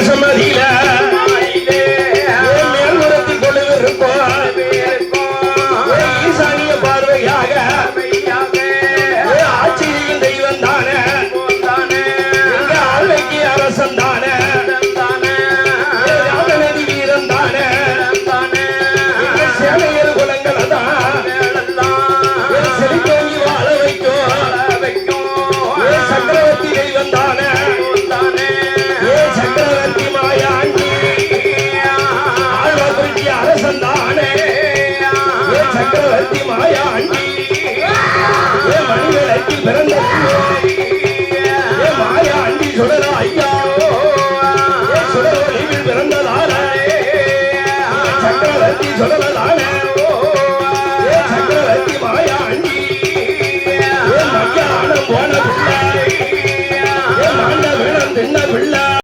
Esa Marina. அரசந்தானே. சக்கரவர்த்தி மாயாண்டி. மணிவிளக்கி பிறந்த மாயாண்டி சுடரா ஐயா சுடர் ஒளிவில் பிறந்ததானே சக்கரவர்த்தி சுடரதானே சக்கரவர்த்தி மாயாண்டி. மக்கான போன பிள்ளை. மாண்ட வேணம் தின்ன பிள்ளை.